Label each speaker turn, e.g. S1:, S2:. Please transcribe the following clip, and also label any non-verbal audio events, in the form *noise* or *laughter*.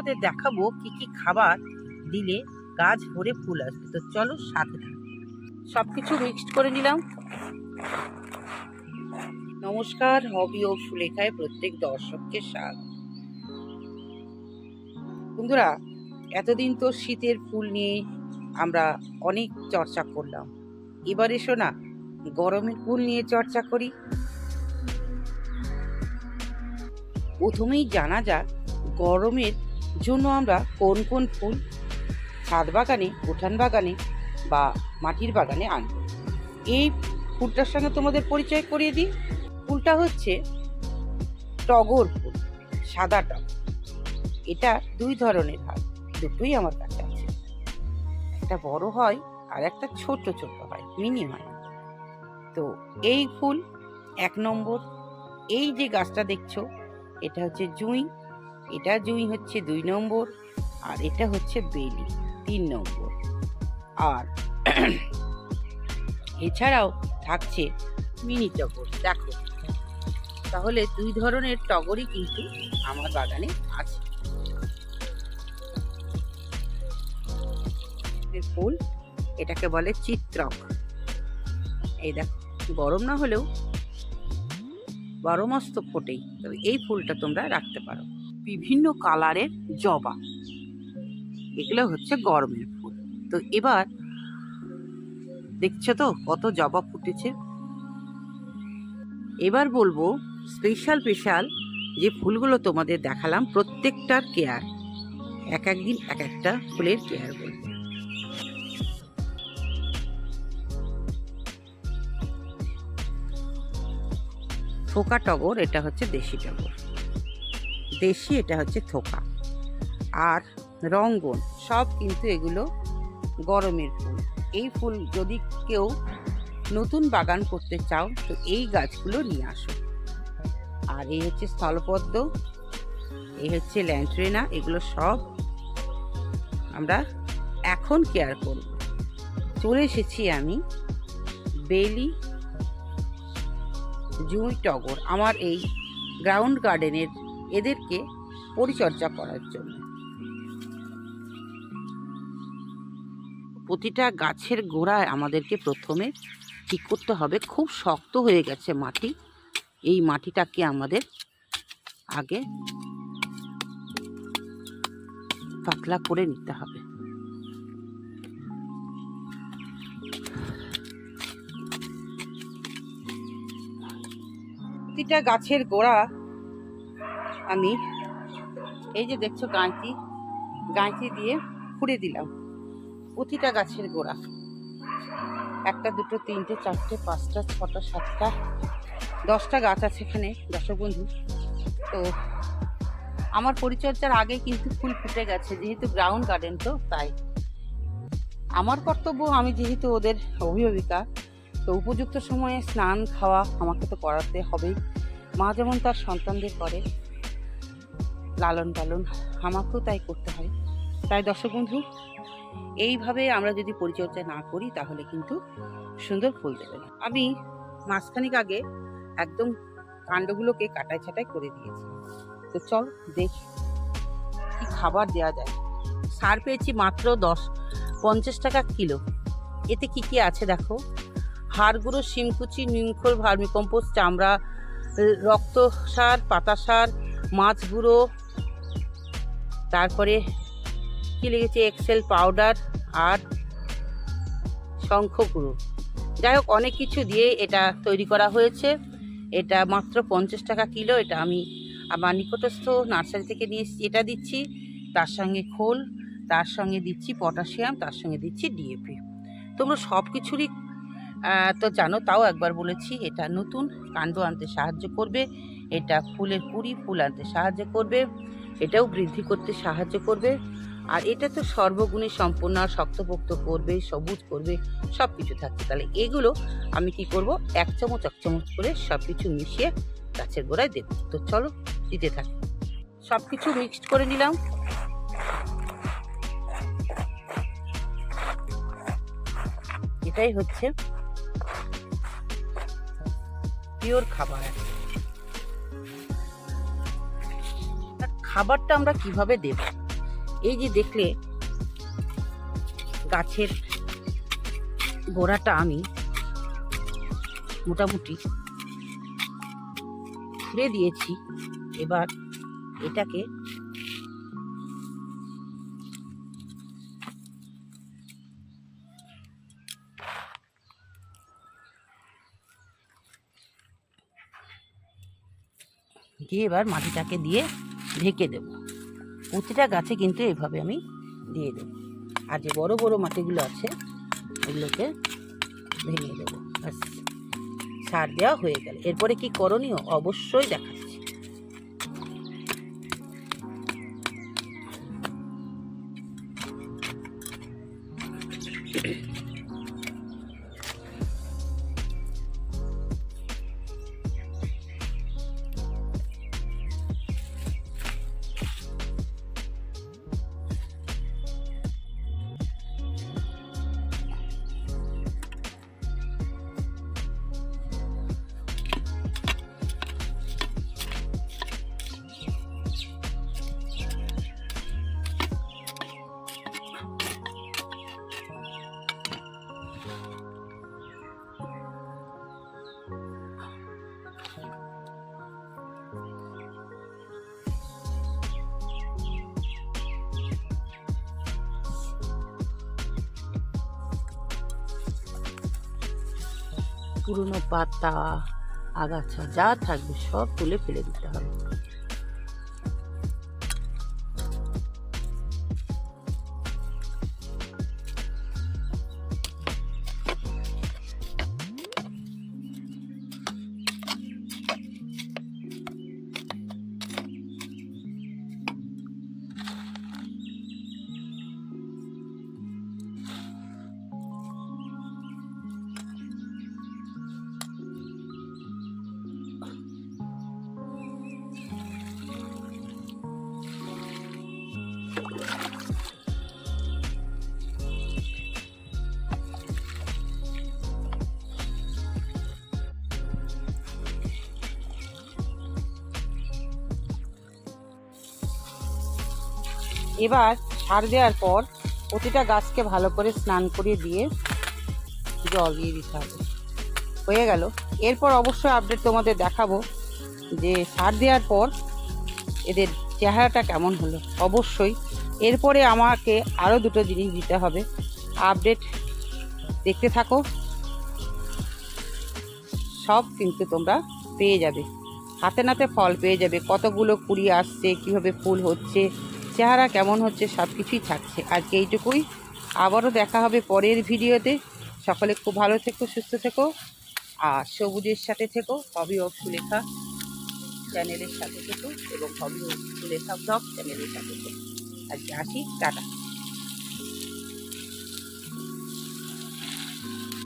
S1: তোমাদের দেখাবো কি কি খাবার দিলে গাছ ভরে ফুল আসবে। তো চলো সাথে থাকো। সব কিছু মিক্সড করে নিলাম। নমস্কার, হবি ও সুলেখায় প্রত্যেক দর্শককে স্বাগত। বন্ধুরা, এতদিন তো শীতের ফুল নিয়ে আমরা অনেক চর্চা করলাম। এবার এসো না, গরমের ফুল নিয়ে চর্চা করি। প্রথমেই জানা যাক, গরমের জন্য আমরা কোন কোন ফুল ছাদ বাগানে, উঠান বাগানে বা মাটির বাগানে আনব? এই ফুলটার সঙ্গে তোমাদের পরিচয় করিয়ে দিই। ফুলটা হচ্ছে টগর ফুল, সাদা টগ এটা দুই ধরনের হয়, দুটোই আমার কাছে আছে। একটা বড় হয় আর একটা ছোট ছোট হয়, মিনি হয়। তো এই ফুল এক নম্বর। এই যে গাছটা দেখছ, এটা হচ্ছে জুঁই এটা জুঁই হচ্ছে দুই নম্বর আর এটা হচ্ছে বেলি, তিন নম্বর। আর *clears throat* এছাড়াও থাকছে মিনি টগর, দেখো। তাহলে দুই ধরনের টগরই কিন্তু আমার বাগানে আছে। ফুল, এটাকে বলে চিত্রক। এই দেখো, গরম না হলেও বারো ফোটেই, তবে এই ফুলটা তোমরা রাখতে পারো। বিভিন্ন কালারের জবা। এগুলো হচ্ছে গরমের ফুল। তো এবার দেখছ তো কত জবা ফুটেছে? এবার বলব স্পেশাল স্পেশাল যে ফুলগুলো তোমাদের দেখালাম, প্রত্যেকটার কেয়ার এক একদিন এক একটা ফুলের কেয়ার বলব ফোকা টগর, এটা হচ্ছে দেশি টগর। দেশি এটা হচ্ছে থোকা। আর রঙ্গন, সব কিন্তু এগুলো গরমের ফুল। এই ফুল যদি কেউ নতুন বাগান করতে চাও, তো এই গাছগুলো নিয়ে আসো। আর এই হচ্ছে স্থলপদ্ম, এই হচ্ছে ল্যান্ট্রেনা এগুলো সব আমরা এখন কেয়ার করব। চলে এসেছি আমি বেলি জুঁই টগর, আমার এই গ্রাউন্ড গার্ডেনের এদেরকে পরিচর্যা করার জন্য। প্রতিটা গাছের গোড়ায় আমাদেরকে প্রথমে ঠিক করতে হবে, খুব শক্ত হয়ে গেছে মাটি। এই মাটিটাকে আমাদের আগে পাতলা করে নিতে হবে। প্রতিটা গাছের গোড়া আমি। এই যে দেখছ গাঁইতি গাঁইতি দিয়ে খুঁড়ে দিলাম। প্রতিটা গাছের গোড়া। একটা, দুটো, তিনটে, চারটে, পাঁচটা, ছটা, সাতটা, দশটা গাছ আছে এখানে দর্শক বন্ধু তো আমার পরিচর্যার আগে কিন্তু ফুল ফুটে গেছে, যেহেতু গ্রাউন্ড গার্ডেন তো, তাই। আমার কর্তব্য, আমি যেহেতু ওদের অভিভাবিকা, তো উপযুক্ত সময়ে স্নান, খাওয়া আমাকে তো করাতে হবেই। মা যেমন তার সন্তানদের করে লালন পালন আমাকেও তাই করতে হয়। তাই দর্শক বন্ধু, এইভাবে আমরা যদি পরিচর্যা না করি, তাহলে কিন্তু সুন্দর ফুল দেবে না। আমি মাসখানিক আগে একদম কাণ্ডগুলোকে কাটাই ছাটাই করে দিয়েছি। তো চল দেখি কি খাবার দেওয়া যায়। সার পেয়েছি মাত্র দশ, পঞ্চাশ টাকা কিলো। এতে কি কি আছে দেখো? হাড় গুঁড়ো শিমকুচি, নিমখোল, ভার্মিকম্পোস্ট, চামড়া রক্ত সার, পাতা সার, মাছ গুঁড়ো তারপরে কি লেগেছে এক্সেল পাউডার আর শঙ্খ গুঁড়ো। যাই হোক, অনেক কিছু দিয়ে এটা তৈরি করা হয়েছে। এটা মাত্র পঞ্চাশ টাকা কিলো, এটা আমি আমার নিকটস্থ নার্সারি থেকে নিয়ে এসেছি। এটা দিচ্ছি, তার সঙ্গে খোল, তার সঙ্গে দিচ্ছি পটাশিয়াম, তার সঙ্গে দিচ্ছি ডিএপি তোমরা সব কিছুরই তো জানো, তাও একবার বলেছি, এটা নতুন, কাণ্ড আনতে সাহায্য করবে। এটা ফুলের কুড়ি ফুল আনতে সাহায্য করবে, এটাও বৃদ্ধি করতে সাহায্য করবে। আর এটা তো সর্বগুণে সম্পূর্ণ আর শক্তপোক্ত করবে, সবুজ করবে সব কিছু থাকছে তাহলে এগুলো আমি কি করব? এক চামচ এক চামচ করে সব কিছু মিশিয়ে গাছের গোড়ায় দেবো। তো চলো, দিতে থাকি। সব কিছু মিক্সড করে নিলাম। এটাই হচ্ছে পিওর খাবার। খাবারটা আমরা কীভাবে দেব? এই যে দেখলে, গাছের গোড়াটা আমি মোটামুটি খুঁড়ে দিয়েছি। এবার এটাকে দিয়ে এবার মাটিটাকে দিয়ে ঢেকে দেব। প্রতিটা গাছে কিন্তু এইভাবে আমি দিয়ে দেবো। আর যে বড় বড় মাটিগুলো আছে ওগুলোকে ভেঙে দেবো। ব্যাস। সার দেওয়া হয়ে গেল। এরপরে কি করণীয়? অবশ্যই দেখাচ্ছি। পুরনো পাতা আগাছা যা থাকবে সব তুলে ফেলে দিতে হবে। এবার সার দেওয়ার পর প্রতিটা গাছকে ভালো করে স্নান করিয়ে দিয়ে জল দিয়ে দিতে হবে। হয়ে গেল। এরপর অবশ্যই আপডেট তোমাদের দেখাবো যে সার দেওয়ার পর এদের চেহারাটা কেমন হলো। অবশ্যই এরপরে আমাকে আরও দুটো জিনিস দিতে হবে। আপডেট দেখতে থাকো। সব কিন্তু তোমরা পেয়ে যাবে। হাতে নাতে ফল পেয়ে যাবে। কতগুলো কুড়ি আসছে, কীভাবে ফুল হচ্ছে চেহারা কেমন হচ্ছে সব কিছুই থাকছে। আজকে এইটুকুই। আবারও দেখা হবে পরের ভিডিওতে। সকলে খুব ভালো থেকো, সুস্থ থেকো, আর সবুজের সাথে থেকো, হবি অফ সুলেখা চ্যানেলের সাথে থেকো, এবং হবি অফ সুলেখা ব্লগ চ্যানেলের সাথে থেকো। আজকে আসি, টাটা।